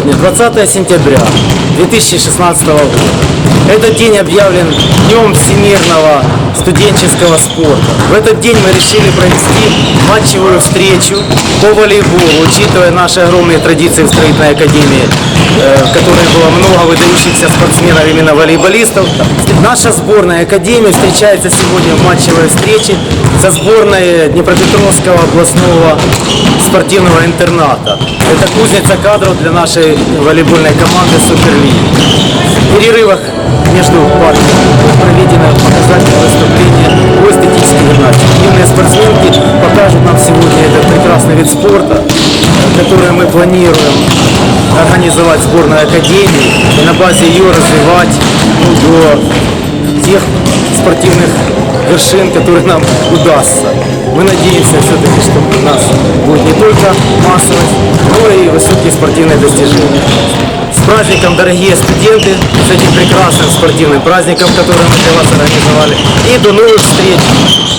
сегодня 20 сентября 2016 года. Этот день объявлен Днем Всемирного студенческого спорта. В этот день мы решили провести матчевую встречу по волейболу, учитывая наши огромные традиции в строительной академии, э, в которой было много выдающихся спортсменов, именно волейболистов. Наша сборная академии встречается сегодня в матчевой встрече со сборной Днепропетровского областного спортивного интерната. Это кузница кадров для нашей волейбольной команды Суперлиги. В перерывах между партиями проведено показательное выступление по эстетической гимнастике. Юные спортсменки покажут нам сегодня этот прекрасный вид спорта, который мы планируем организовать в сборной академии и на базе ее развивать ну, до тех спортивных вершин, которые нам удастся. Мы надеемся все-таки, что у нас массовость, но и высокие спортивные достижения. С праздником, дорогие студенты, с этим прекрасным спортивным праздником, который мы для вас организовали. И до новых встреч!